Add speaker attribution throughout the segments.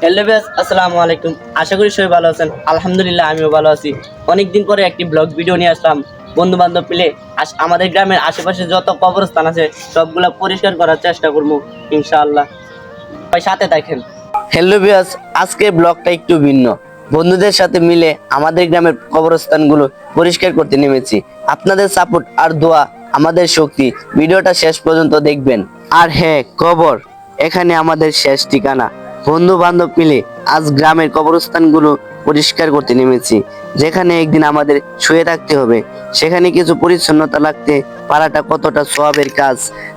Speaker 1: Hello base আসসালামু আলাইকুম। আশা করি সবাই ভালো আছেন। আলহামদুলিল্লাহ, আমিও ভালো আছি। অনেকদিন পরে একটি ব্লগ ভিডিও নিয়ে আসলাম। বন্ধু বান্ধব পেলে আস- আমাদের গ্রামের আশেপাশে যত কবরস্থান আছে, সবগুলা পরিষ্কার করার চেষ্টা করব, ইনশাআল্লাহ। ভাই, সাথে থাকেন
Speaker 2: হ্যালো বিয়াস আজকে ব্লগটা একটু ভিন্ন। বন্ধুদের সাথে মিলে আমাদের গ্রামের কবরস্থানগুলো পরিষ্কার করতে নেমেছি। আপনাদের সাপোর্ট আর দোয়া, আমাদের শক্তি, ভিডিওটা শেষ পর্যন্ত দেখবেন। আর হ্যাঁ কবর, এখানে আমাদের শেষ ঠিকানা। বন্ধু বান্ধব মিলে আজ গ্রামের কবরস্থানগুলো পরিষ্কার করতে নেমেছি। যেখানে একদিন আমাদের শুয়ে থাকতে হবে। সেখানে কিছু পরিচ্ছন্নতা লাগতে পারাটা কতটা সোয়াবের কাজ।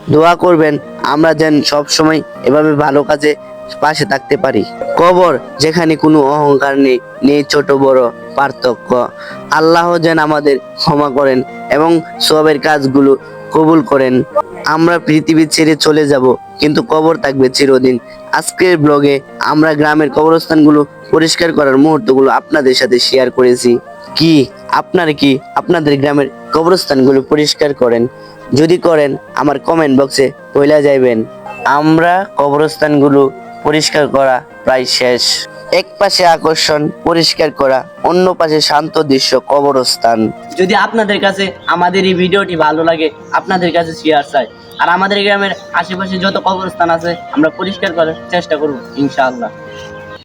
Speaker 2: দোয়া করবেন, আমরা যেন সব সময় এভাবে ভালো কাজে পাশে থাকতে পারি। কবর যেখানে কোনো অহংকার নেই নেই ছোট বড় পার্থক্য। আল্লাহ যেন আমাদের ক্ষমা করেন এবং সবের কাজগুলো কবুল করেন। আমরা পৃথিবী ছেড়ে চলে যাব, কিন্তু কবর থাকবে চিরদিন। আজকের ব্লগে আমরা গ্রামের কবরস্থানগুলো পরিষ্কার করার মুহূর্তগুলো আপনাদের সাথে শেয়ার করেছি। কি? আপনারা কি আপনাদের গ্রামের কবরস্থানগুলো পরিষ্কার করেন? যদি করেন, আমার কমেন্ট বক্সে বইলা যাইবেন। আমরা কবরস্থানগুলো পরিষ্কার করা প্রায় শেষ। এক পাশে আকর্ষণ, পরিষ্কার করা, অন্য পাশে শান্ত দৃশ্য, কবরস্থান।
Speaker 1: যদি আপনাদের কাছে আমাদের এই ভিডিওটি ভালো লাগে, আপনাদের কাছে শেয়ার চাই। আর আমাদের গ্রামের আশেপাশে যত কবরস্থান আছে, আমরা পরিষ্কার করার চেষ্টা করব, ইনশাআল্লাহ।